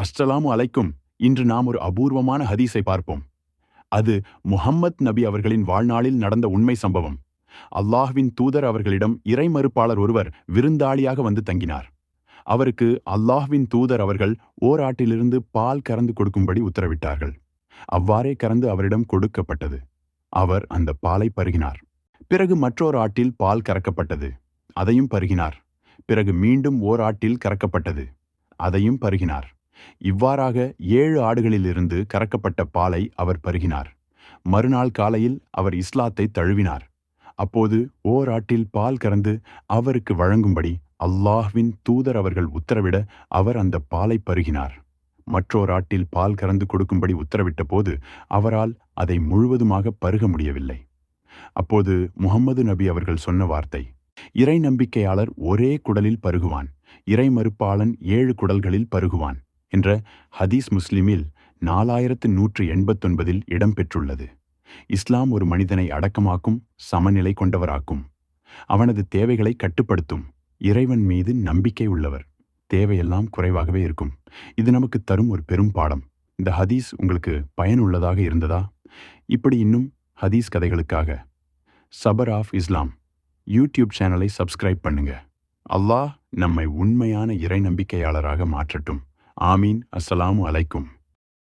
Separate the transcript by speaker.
Speaker 1: அஸ்ஸலாமு அலைக்கும். இன்று நாம் ஒரு அபூர்வமான ஹதீஸை பார்ப்போம். அது முஹம்மத் நபி அவர்களின் வாழ்நாளில் நடந்த உண்மை சம்பவம். அல்லாஹ்வின் தூதர் அவர்களிடம் இறை மறுப்பாளர் ஒருவர் விருந்தாளியாக வந்து தங்கினார். அவருக்கு அல்லாஹ்வின் தூதர் அவர்கள் ஓர் ஆட்டிலிருந்து பால் கறந்து கொடுக்கும்படி உத்தரவிட்டார்கள். அவ்வாறே கறந்து அவரிடம் கொடுக்கப்பட்டது. அவர் அந்த பாலை பருகினார். பிறகு மற்றொரு ஆட்டில் பால் கறக்கப்பட்டது. அதையும் பருகினார். பிறகு மீண்டும் ஓர் ஆட்டில் கறக்கப்பட்டது. அதையும் பருகினார். இவ்வாறாக ஏழு ஆடுகளிலிருந்து கறக்கப்பட்ட பாலை அவர் பருகினார். மறுநாள் காலையில் அவர் இஸ்லாத்தை தழுவினார். அப்போது ஓர் ஆட்டில் பால் கறந்து அவருக்கு வழங்கும்படி அல்லாஹ்வின் தூதர் அவர்கள் உத்தரவிட அவர் அந்த பாலை பருகினார். மற்றோர் ஆட்டில் பால் கறந்து கொடுக்கும்படி உத்தரவிட்ட போது அவரால் அதை முழுவதுமாக பருக முடியவில்லை. அப்போது முகம்மது நபி அவர்கள் சொன்ன வார்த்தை இறை நம்பிக்கையாளர் ஒரே குடலில் பருகுவான். இறை மறுப்பாளன் ஏழு குடல்களில் பருகுவான். என்ற ஹதீஸ் முஸ்லிமில் நாலாயிரத்து நூற்று எண்பத்தொன்பதில் இடம்பெற்றுள்ளது. இஸ்லாம் ஒரு மனிதனை அடக்கமாக்கும் சமநிலை கொண்டவராக்கும். அவனது தேவைகளை கட்டுப்படுத்தும். இறைவன் மீது நம்பிக்கை உள்ளவர். தேவையெல்லாம் குறைவாகவே இருக்கும். இது நமக்கு தரும் ஒரு பெரும் பாடம். இந்த ஹதீஸ் உங்களுக்கு பயனுள்ளதாக இருந்ததா? இப்படி இன்னும் ஹதீஸ் கதைகளுக்காக. சபர் ஆஃப் இஸ்லாம் யூடியூப் சேனலை சப்ஸ்கிரைப் பண்ணுங்க. அல்லாஹ் நம்மை உண்மையான இறை நம்பிக்கையாளராக மாற்றட்டும். ஆமீன் அஸ்ஸலாமு அலைக்கும்